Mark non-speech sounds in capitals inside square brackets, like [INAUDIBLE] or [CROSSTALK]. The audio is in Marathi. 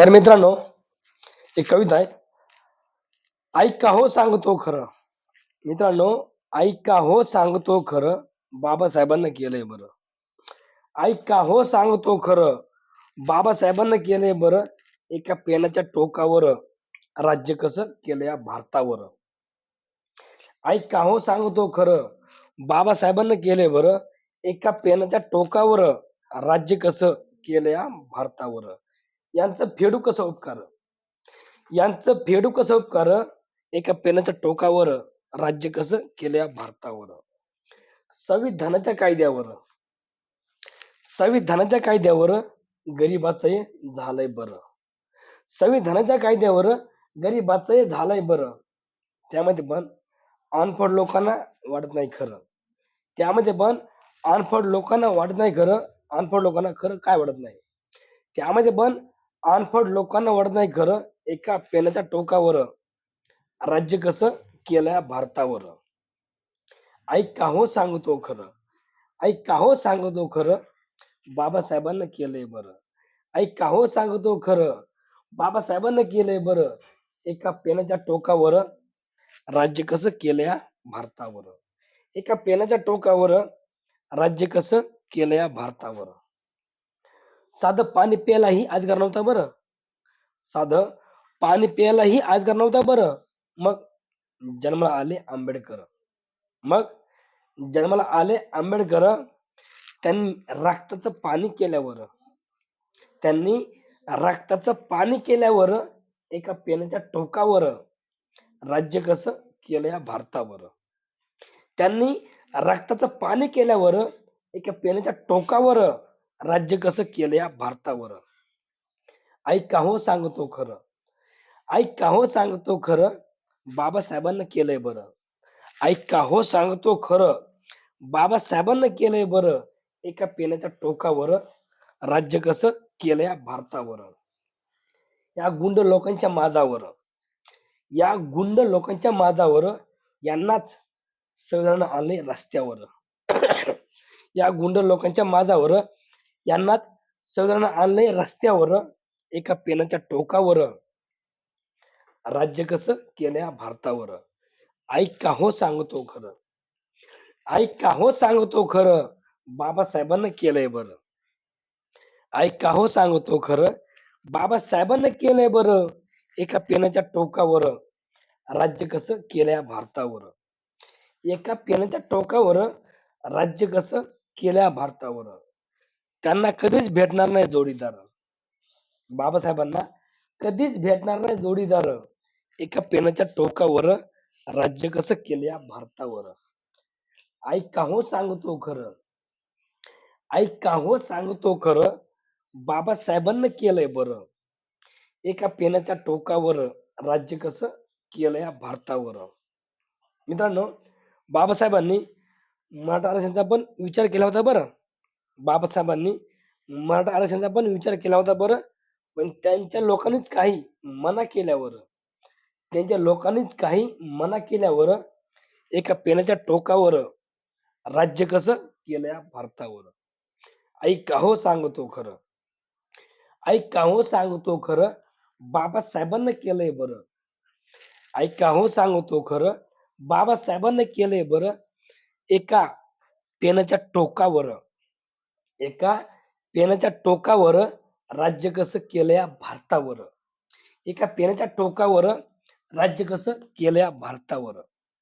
तर मित्रांनो एक कविता आहे. ऐका हो सांगतो खरं. मित्रांनो ऐका हो सांगतो खरं. बाबासाहेबांना केलंय बरं. ऐका हो सांगतो खरं. बाबासाहेबांना केलंय बरं. एका पेनाच्या टोकावर राज्य कसं केलं या भारतावर. ऐका हो सांगतो खरं. बाबासाहेबांना केलंय बरं. एका पेनाच्या टोकावर राज्य कसं केलं या भारतावर. यांचं फेडू कसं उपकार यांचं फेडू कसं उपकार एका पेनाच्या टोकावर राज्य कसं केल्या? भारतावर. संविधानाच्या कायद्यावर. संविधानाच्या कायद्यावर गरीबाचं झालंय बरं. संविधानाच्या कायद्यावर गरीबाचं झालंय बरं. त्यामध्ये पण अनफड लोकांना वाटत नाही खरं. त्यामध्ये पण अनफड लोकांना वाटत नाही खरं. अनफड लोकांना खरं काय वाटत नाही? त्यामध्ये पण अनफड लोकांना वाटत नाही खरं. एका पेनाच्या टोकावर राज्य कसं केलं भारतावर. आई काहो सांगतो खरं. आई काहो सांगतो खरं. बाबासाहेबांना केलंय बरं. आई काहो सांगतो खरं. बाबासाहेबांना केलंय बरं. एका पेनाच्या टोकावर राज्य कसं केलं भारतावर. एका पेनाच्या टोकावर राज्य कसं केलं भारतावर. साधं पाणी प्यायलाही आजगार नव्हता बरं. साधं पाणी प्यायलाही आजगार नव्हता बरं. मग जन्माला आले आंबेडकर. मग जन्माला आले आंबेडकर त्यांनी रक्ताचं पाणी केल्यावर त्यांनी रक्ताचं पाणी केल्यावर एका पेनाच्या टोकावर राज्य कसं केलं या भारतावर. त्यांनी रक्ताचं पाणी केल्यावर एका पेनाच्या टोकावर राज्य कसं केलं या भारतावर? आई काहो सांगतो खरं? आई काहो सांगतो खरं? बाबासाहेबांना केलंय बरं. आई काहो सांगतो खरं? बाबासाहेबांना केलंय बरं. एका पेनाच्या टोकावर राज्य कसं केलं या भारतावर? या गुंड लोकांच्या माजावर. या गुंड लोकांच्या माजावर यांनाच संविधान आणले रस्त्यावर. [COUGHS] या गुंड लोकांच्या माजावर यांनाच संविधान आणले रस्त्यावर एका पेनाच्या टोकावर. राज्य कसं केल्या भारतावर. ऐक का हो सांगतो खरं. ऐक का हो सांगतो खरं. बाबासाहेबांना केलंय बरं. ऐक का हो सांगतो खरं. बाबासाहेबांना केलंय बरं. एका पेनाच्या टोकावर. राज्य कसं केल्या भारतावर. एका पेनाच्या टोकावर राज्य कसं केल्या भारतावर. त्यांना कधीच भेटणार नाही जोडीदार. बाबासाहेबांना कधीच भेटणार नाही जोडीदार. एका पेनाच्या टोकावर राज्य कसं केलं या भारतावर? आई काहो सांगतो खरं? आई काहो सांगतो खरं? बाबासाहेबांना केलंय बरं. एका पेनाच्या टोकावर राज्य कसं केलं या भारतावर? मित्रांनो बाबासाहेबांनी मराठा आरक्षणाचा पण विचार केला होता बरं. बाबासाहेबांनी मराठा आरक्षणाचा पण विचार केला होता बरं. पण त्यांच्या लोकांनीच काही मना केल्यावर त्यांच्या लोकांनीच काही मना केल्यावर एका पेनाच्या टोकावर राज्य कसं केलं या भारतावर. आई का हो सांगतो खरं. आई का हो सांगतो खरं. बाबासाहेबांना केलंय बरं. आई का हो सांगतो खरं. बाबासाहेबांना केलंय बरं. एका पेनाच्या टोकावर एका पेनाच्या टोकावर राज्य कसं केलं या भारतावर. एका पेनाच्या टोकावर राज्य कसं केलं या भारतावर.